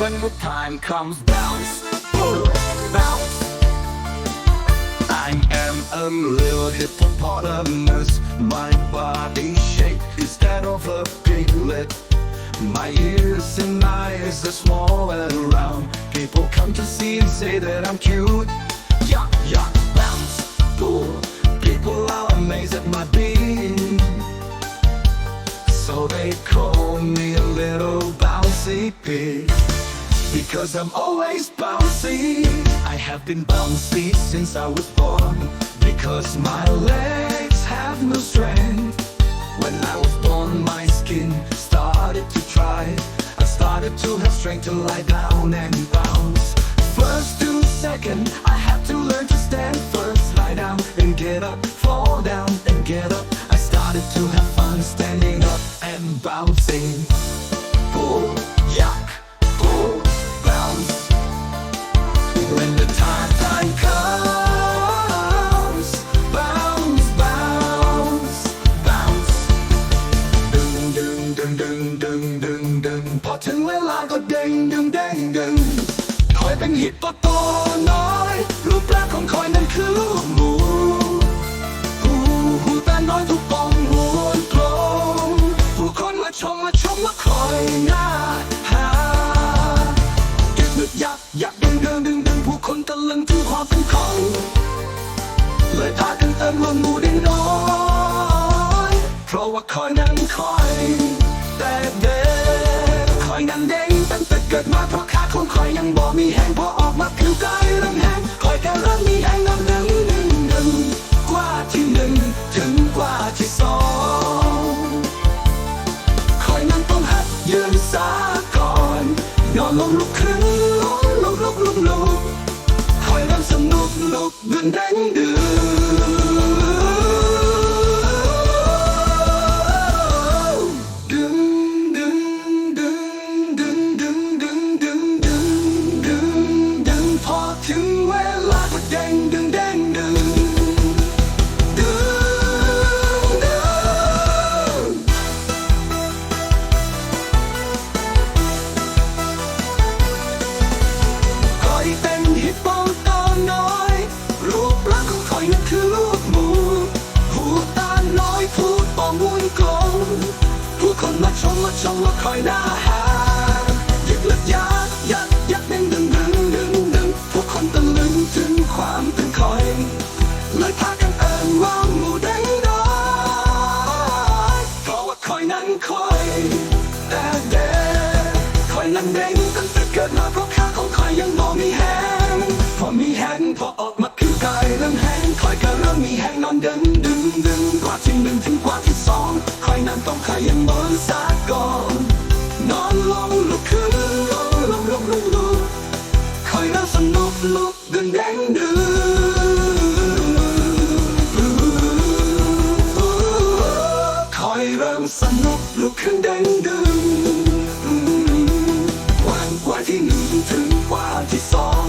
when the time comes bounce bounce. I am a little hippopotamus. My body shape is that of a piglet. My ears and eyes are small and round. People come to see and say that I'm cute. Yeah, yeah, bounce Ooh. People are amazed at my being. So they call me a little bouncy pig because I'm always bouncy. I have been bouncy since I was born. Because my legs have no strength. When I was born, my skin started to dry. I started to have strength to lie down and bounce. First to second, I had to learn to stand first, lie down and get up, fall down and get up. I started to have fun standing up and bouncing. Ooh, yuck, ดึงเด้งดึงคอยเป็นหิปโปโตน้อย รูปร่างของคอยนั้นคือลูกหมูหูหูตาน้อยทุกปองหัวโกลมผู้คนมาชมมาชมว่าคอยหน้าหาดึกดึกยักอยักดึงดึงดึงดึงผู้คนตะลึงถึงความเป็นของเลยพากันเติมว่าหมูเด้น้อย เพราะว่าคอยนั้นคอยแต่เด็ กิดมาเพราะขาของคอยยังบ่มีแห้งพอออกมาผิวกายเริ่มแห้งคอยแค่เริ่มมีแห้งนอนหนึ่งหนึ่งหนึ่งกว่าที่หนึ่งถึงกว่าที่สองคอยนั้นต้องหัดยืนซาก่อนนอนลงลุกขึ้นลุกลุกลุกลุกคอยเริ่มสนุกลุกดึงเด้งดึง ถึงเวลาก็เด้งดึงเด้งดึงดึงดึงคอยเป็นฮิปโปตัวน้อย รูปร่างของคอยนั้นคือลูกหมูหูตาน้อยพูดปองมุนกลมผู้คนมาชมมาชมว่าคอยหน้าหาางว่างหมู่เพราะว่าคอนั้นคอยแต่เด็คอนั้นเด้งตั้งแต่เกิดมาเพราะขาของคอยังมอมีแหงพอมีแหงพอออกมาคือกายเริ่มแหงคอก็เริ่มมีแหงนอนดึงดึงดึงกว่าทีหนึ่งถึงกว่าทีสองคอนั้นต้องคอยังบนสากก่อนนอนลงลุกขึ้นลงลงลงลงลุคอนั้นสนุกลุกดึงแดงดึง นลุกลุกขึ้นดังดึงกว่างกว่าที่หนึ่งถึงกว่าที่สอง